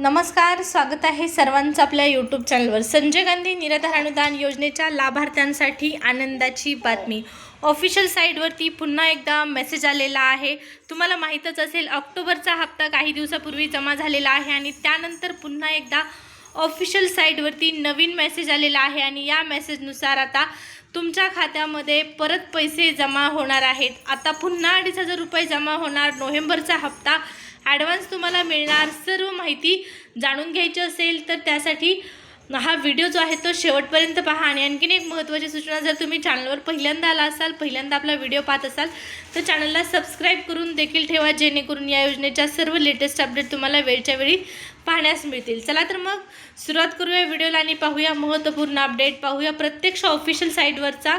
नमस्कार स्वागत आहे सर्वांचं आपल्या यूट्यूब चॅनलवर संजय गांधी निराधार अनुदान योजनेच्या लाभार्थ्यांसाठी आनंदाची बातमी. ऑफिशियल साईटवरती पुन्हा एकदा मेसेज आलेला आहे. तुम्हाला माहीतच असेल ऑक्टोबरचा हप्ता काही दिवसापूर्वी जमा झालेला आहे आणि त्यानंतर पुन्हा एकदा ऑफिशियल साईटवरती नवीन मेसेज आलेला आहे आणि या मेसेजनुसार आता तुमच्या खात्यामध्ये परत पैसे जमा होणार आहेत. आता पुन्हा अडीच हजार रुपये जमा होणार. नोव्हेंबरचा हप्ता ॲडव्हान्स तुम्हाला मिळणार सर्व माहिती जाणून घ्यायची असेल तर त्यासाठी हा व्हिडिओ जो आहे तो शेवटपर्यंत पहा. आणि आणखीन एक महत्त्वाची सूचना जर तुम्ही चॅनलवर पहिल्यांदा आला असाल पहिल्यांदा आपला व्हिडिओ पाहत असाल तर चॅनलला सबस्क्राईब करून देखील ठेवा जेणेकरून या योजनेच्या सर्व लेटेस्ट अपडेट तुम्हाला वेळच्या वेळी पाहण्यास मिळतील. चला तर मग सुरुवात करूया व्हिडिओला आणि पाहूया महत्त्वपूर्ण अपडेट पाहूया प्रत्यक्ष ऑफिशियल साईटवरचा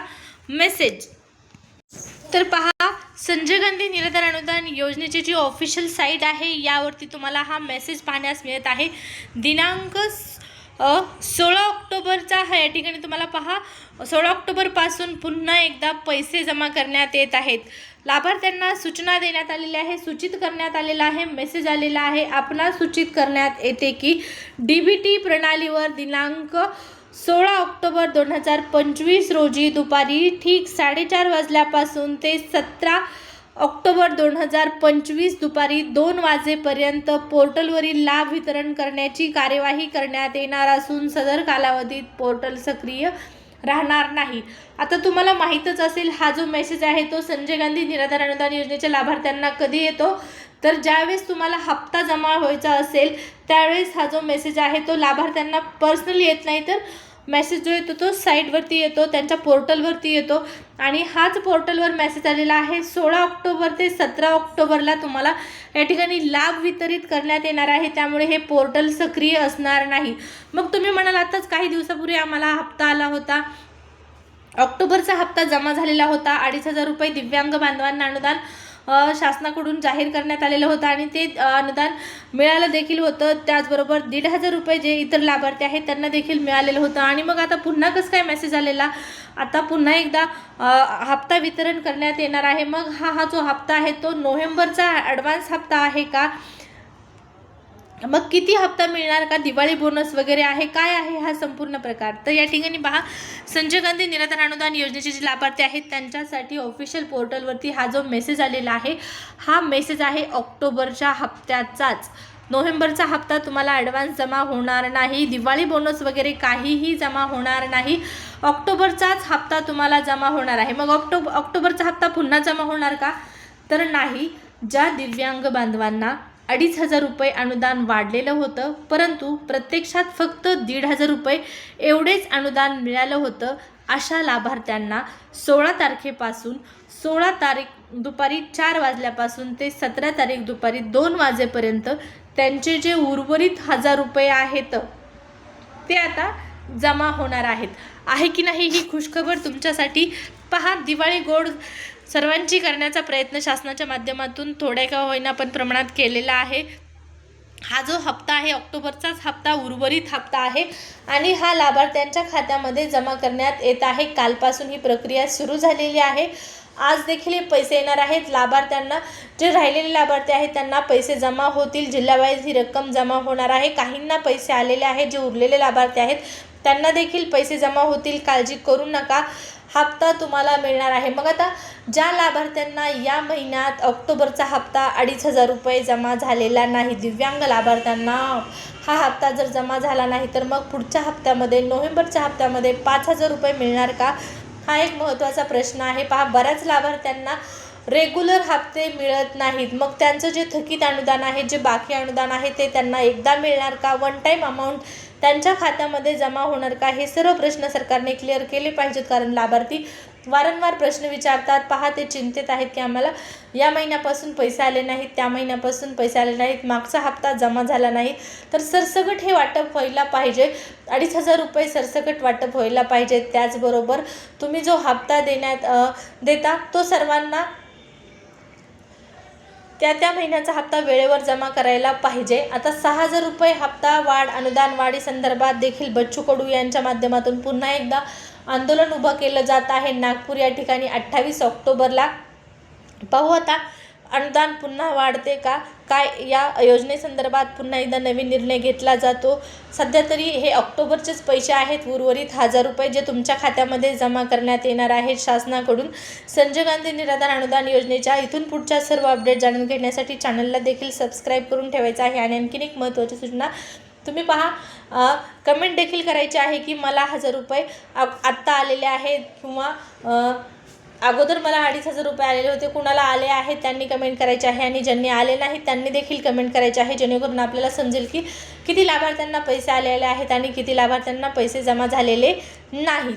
मेसेज तर पहा संजय गांधी निराधार अनुदान योजनेची जी ऑफिशियल साईट आहे यावरती तुम्हाला हा मेसेज पाहण्यास मिळत आहे. दिनांक सोळा ऑक्टोबरचा हा या ठिकाणी तुम्हाला पहा सोळा ऑक्टोबरपासून पुन्हा एकदा पैसे जमा करण्यात येत आहेत. लाभार्थ्यांना सूचना देण्यात आलेल्या आहे सूचित करण्यात आलेला आहे मेसेज आलेला आहे. आपणास सूचित करण्यात येते की डी बी टी प्रणालीवर दिनांक सोळा ऑक्टोबर दोन हजार पंचवीस रोजी दुपारी ठीक साडेचार वाजल्यापासून ते सतरा ऑक्टोबर दोन हजार पंचवीस दुपारी दोन वाजेपर्यंत पोर्टलवरील लाभ वितरण करण्याची कार्यवाही करण्यात येणार असून सदर कालावधीत पोर्टल सक्रिय राहणार नाही. आता तुम्हाला माहीतच असेल हा जो मेसेज आहे तो संजय गांधी निराधार अनुदान योजनेच्या लाभार्थ्यांना कधी येतो? तर ज्यावेळेस तुम्हाला हप्ता जमा व्हायचा असेल त्यावेळेस हा जो मेसेज आहे तो लाभार्थ्यांना पर्सनली येत नाही तर मेसेज जो येतो तो साईटवरती येतो त्यांच्या पोर्टलवरती येतो. आणि हाच पोर्टलवर मेसेज आलेला आहे सोळा ऑक्टोबर ते सतरा ऑक्टोबरला तुम्हाला या ठिकाणी लाभ वितरित करण्यात येणार आहे. त्यामुळे हे पोर्टल सक्रिय असणार नाही. मग तुम्ही म्हणाल आताच काही दिवसापूर्वी आम्हाला हप्ता आला होता. ऑक्टोबरचा हप्ता जमा झालेला होता. अडीच हजार रुपये दिव्यांग बांधवांना अनुदान शासनाकडून जाहीर करण्यात आलेलं होतं आणि ते अनुदान मिळालं देखील होतं. त्याचबरोबर दीड हजार रुपये जे इतर लाभार्थी आहेत त्यांना देखील मिळालेलं होतं. आणि मग आता पुन्हा कसं काय मेसेज आलेला? आता पुन्हा एकदा हप्ता वितरण करण्यात येणार आहे. मग हा हा जो हप्ता आहे तो नोव्हेंबरचा ॲडव्हान्स हप्ता आहे का? मग किती हप्ता मिळणार? का दिवाळी बोनस वगैरे आहे? काय आहे हा संपूर्ण प्रकार? तर या ठिकाणी पहा संजय गांधी निराधार अनुदान योजनेचे जे लाभार्थी आहेत त्यांच्यासाठी ऑफिशियल पोर्टलवरती हा जो मेसेज आलेला आहे हा मेसेज आहे ऑक्टोबरच्या हप्त्याचाच. नोव्हेंबरचा हप्ता तुम्हाला ॲडव्हान्स जमा होणार नाही. दिवाळी बोनस वगैरे काहीही जमा होणार नाही. ऑक्टोबरचाच हप्ता तुम्हाला जमा होणार आहे. मग ऑक्टोब ऑक्टोबरचा हप्ता पुन्हा जमा होणार का? तर नाही. ज्या दिव्यांग बांधवांना अडीच हजार रुपये अनुदान वाढलेलं होतं परंतु प्रत्यक्षात फक्त दीड हजार रुपये एवढेच अनुदान मिळालं होतं अशा लाभार्थ्यांना सोळा तारखेपासून सोळा तारीख दुपारी चार वाजल्यापासून ते सतरा तारीख दुपारी दोन वाजेपर्यंत त्यांचे जे उर्वरित हजार रुपये आहेत ते आता जमा होणार आहेत. आहे की नाही ही खुशखबर तुमच्यासाठी? पहा दिवाळी गोड सर्वांची करण्याचा प्रयत्न शासनाच्या माध्यमातून थोड्या का होईना पण प्रमाणात केलेला आहे. हा जो हप्ता आहे ऑक्टोबरचाच हप्ता उर्वरित हप्ता आहे आणि हा लाभार्थ्यांच्या खात्यामध्ये जमा करण्यात येत आहे. कालपासून ही प्रक्रिया सुरू झालेली आहे. आज देखील हे पैसे येणार आहेत. लाभार्थ्यांना जे राहिलेले लाभार्थी आहेत त्यांना पैसे जमा होतील. जिल्हावाईज ही रक्कम जमा होणार आहे. काहींना पैसे आलेले आहेत जे उरलेले लाभार्थी आहेत त्यांना देखील पैसे जमा होतील काळजी करू नका. हप्ता तुम्हाला मिळणार आहे. मग आता ज्या लाभार्थ्यांना या महिन्यात ऑक्टोबरचा हप्ता अडीच हजार रुपये जमा झालेला नाही दिव्यांग लाभार्थ्यांना हा हप्ता जर जमा झाला नाही तर मग पुढच्या हप्त्यामध्ये नोव्हेंबरच्या हप्त्यामध्ये पाच हजार रुपये मिळणार का? हा एक महत्त्वाचा प्रश्न आहे. पहा बऱ्याच लाभार्थ्यांना रेग्युलर हप्ते मिळत नाहीत. मग त्यांचं जे थकीत अनुदान आहे जे बाकी अनुदान आहे ते त्यांना एकदा मिळणार का? वन टाईम अमाऊंट त्यांच्या खात्यामध्ये जमा होणार का? हे सर्व प्रश्न सरकारने क्लिअर केले पाहिजेत कारण लाभार्थी वारंवार प्रश्न विचारतात पहा ते चिंतेत आहेत की आम्हाला या महिन्यापासून पैसे आले नाहीत त्या महिन्यापासून पैसे आले नाहीत मागचा हप्ता जमा झाला नाही. तर सरसकट हे वाटप व्हायला पाहिजे. अडीच हजार रुपये सरसकट वाटप व्हायला पाहिजे. त्याचबरोबर तुम्ही जो हप्ता देण्यात देता तो सर्वांना त्या त्या महिन्याचा हप्ता वेळेवर जमा करायला पाहिजे. आता सहा हजार रुपये हप्ता वाढ अनुदान वाढी संदर्भात देखील बच्चू कडू यांच्या माध्यमातून पुन्हा एकदा आंदोलन उभं केलं जात आहे. नागपूर या ठिकाणी अठ्ठावीस ऑक्टोबरला. पाहू आता अनुदान पुन्हा वाढते का? काय या योजनेसंदर्भात पुन्हा एकदा नवीन निर्णय घेतला जातो. सध्या तरी हे ऑक्टोबरचेच पैसे आहेत. उर्वरित हजार रुपये जे तुमच्या खात्यामध्ये जमा करण्यात येणार आहेत शासनाकडून. संजय गांधी निराधार अनुदान योजनेच्या इथून पुढच्या सर्व अपडेट जाणून घेण्यासाठी चॅनलला देखील सबस्क्राईब करून ठेवायचं आहे. आणि आणखीन एक महत्त्वाची सूचना तुम्ही पहा कमेंट देखील करायची आहे की मला हजार रुपये आ आत्ता आलेले आहेत किंवा अगोदर मला अडीच हजार रुपये आलेले होते. कुणाला आले आहेत त्यांनी कमेंट करायचे आहे आणि ज्यांनी आले नाहीत त्यांनी देखील कमेंट करायचे आहे. जेणेकरून आपल्याला समजेल की किती लाभार्थ्यांना पैसे आलेले आहेत आणि किती लाभार्थ्यांना पैसे जमा झालेले नाहीत.